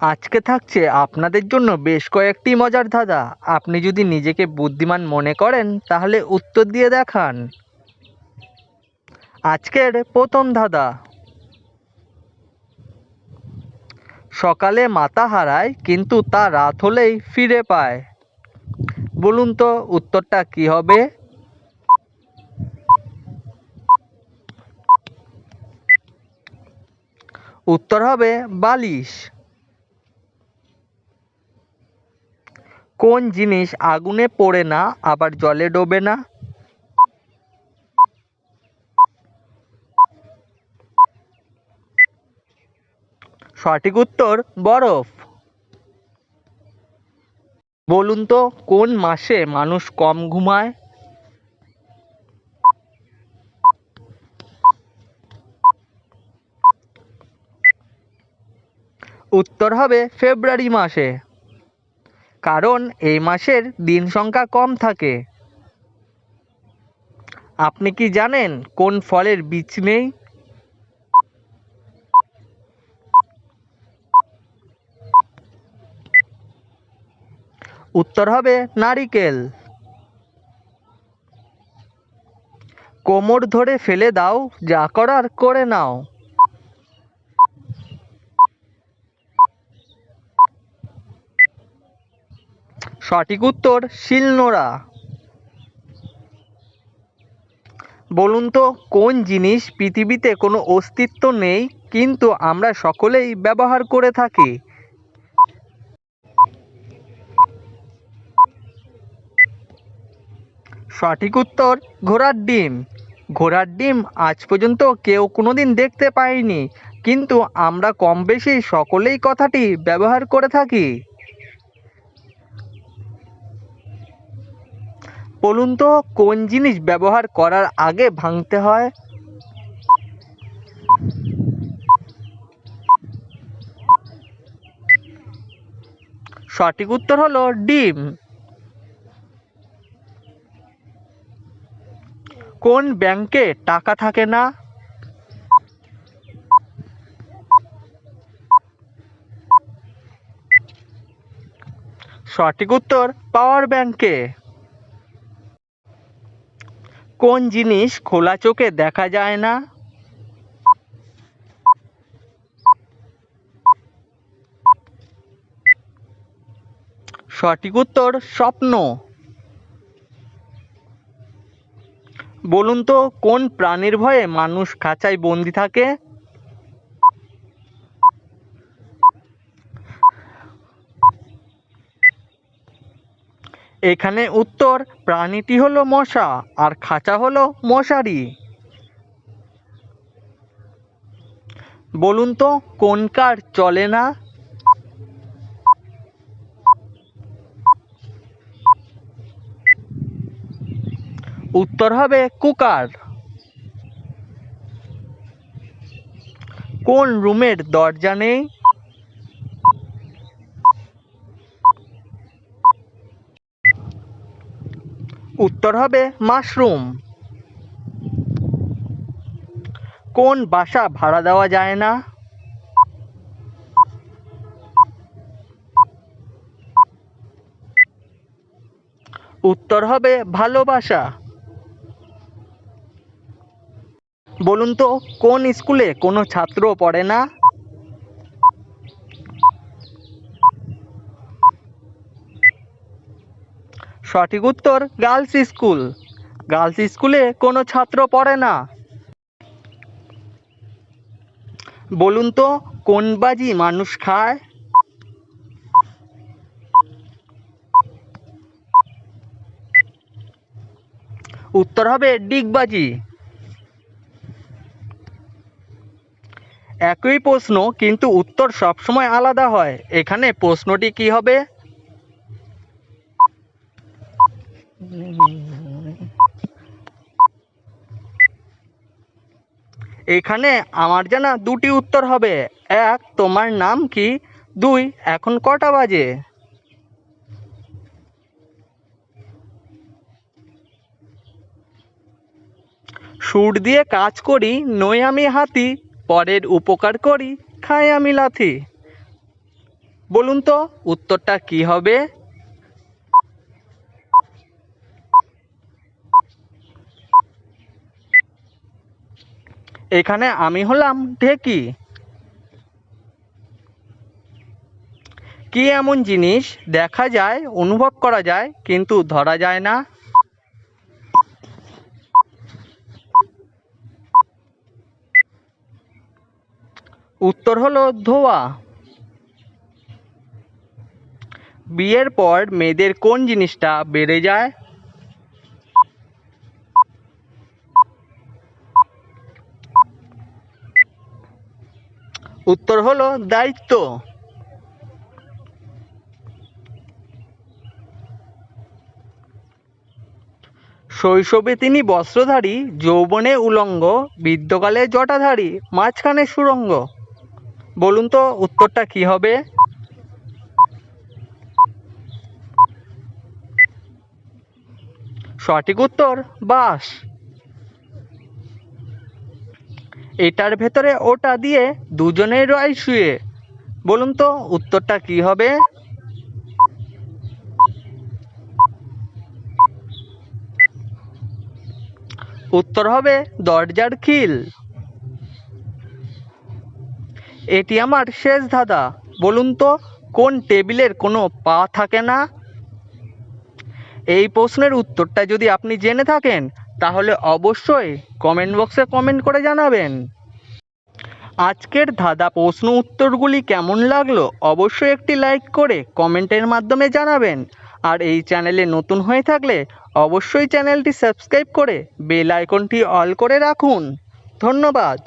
আজকে থাকছে আপনাদের জন্য বেশ কয়েকটি মজার ধাঁধা। আপনি যদি নিজেকে বুদ্ধিমান মনে করেন, তাহলে উত্তর দিয়ে দেখান। আজকের প্রথম ধাঁধা। সকালে মাথা হারায়, কিন্তু তা রাত হলেই ফিরে পায়। বলুন তো, উত্তরটা কি হবে? উত্তর হবে বালিশ। কোন জিনিস আগুনে পড়ে না, আবার জলে ডোবে না? সঠিক উত্তর, বরফ। বলুন তো, কোন মাসে মানুষ কম ঘুমায়? উত্তর হবে ফেব্রুয়ারি মাসে। কারণ এই মাসের দিন সংখ্যা কম থাকে। আপনি কি জানেন কোন ফলের বীজ নেই? উত্তর হবে নারিকেল। কোমর ধরে ফেলে দাও, যা করার করে নাও। সঠিক উত্তর শিলনোড়া। বলুন তো, কোন জিনিস পৃথিবীতে কোনো অস্তিত্ব নেই, কিন্তু আমরা সকলেই ব্যবহার করে থাকি? সঠিক উত্তর, ঘোড়ার ডিম। ঘোড়ার ডিম আজ পর্যন্ত কেউ কোনোদিন দেখতে পায়নি কিন্তু আমরা কম বেশি সকলেই কথাটি ব্যবহার করে থাকি। বলুন তো, কোন জিনিস ব্যবহার করার আগে ভাঙতে হয়? সঠিক উত্তর হলো ডিম। কোন ব্যাংকে টাকা থাকে না? সঠিক উত্তর, পাওয়ার ব্যাংকে। কোন জিনিস খোলা চোখে দেখা যায় না? সঠিক উত্তর, স্বপ্ন। বলুন তো, কোন প্রাণীর ভয়ে মানুষ খাঁচায় বন্দি থাকে? এখানে উত্তর, প্রাণীটি হলো মশা আর খাঁচা হলো মশারি। বলুন তো, কোন কার চলে না? উত্তর হবে কুকার। কোন রুমের দরজা নেই? উত্তর হবে মাশরুম। কোন বাসা ভাড়া দেওয়া যায় না? উত্তর হবে ভালোবাসা বলুন তো, কোন স্কুলে কোনো ছাত্র পড়ে না? সঠিক উত্তর গার্লস স্কুল। গার্লস স্কুলে কোনো ছাত্র পড়ে না। বলুন তো, কোন বাজি মানুষ খায়? উত্তর হবে ডিগবাজি একই প্রশ্ন, কিন্তু উত্তর সবসময় আলাদা হয়। এখানে প্রশ্নটি কি হবে? এখানে আমার জানা দুটি উত্তর হবে। এক, তোমার নাম কি? দুই, এখন কটা বাজে? সুর দিয়ে কাজ করি, নই আমি হাতি, পরের উপকার করি, খাই আমি লাথি। বলুন তো, উত্তরটা কি হবে? এখানে আমি হলাম ঢেকি। কি এমন জিনিস দেখা যায়, অনুভব করা যায়, কিন্তু ধরা যায় না? উত্তর হলো ধোয়া। বিয়ের পর মেয়েদের কোন জিনিসটা বেড়ে যায়? উত্তর হলো দায়িত্ব। শৈশবে তিনি বস্ত্রধারী, যৌবনে উলঙ্গ বৃদ্ধকালে জটাধারী, মাঝখানে সুরঙ্গ। বলুন তো উত্তরটা কি হবে? সঠিক উত্তর বাস। এটার ভেতরে ওটা দিয়ে দুজনেই রয় শুয়ে। বলুন তো, উত্তরটা কি হবে? উত্তর হবে, দরজার খিল। এটি আমার শেষ ধাঁধা। বলুন তো, কোন টেবিলের কোনো পা থাকে না? এই প্রশ্নের উত্তরটা যদি আপনি জেনে থাকেন তাহলে অবশ্যই কমেন্ট বক্সে কমেন্ট করে জানাবেন। আজকের ধাঁধা প্রশ্ন উত্তরগুলি কেমন লাগল অবশ্যই একটি লাইক করে কমেন্টের মাধ্যমে জানাবেন। আর এই চ্যানেলে নতুন হয়ে থাকলে অবশ্যই চ্যানেলটি সাবস্ক্রাইব করে বেল আইকনটি অল করে রাখুন। ধন্যবাদ।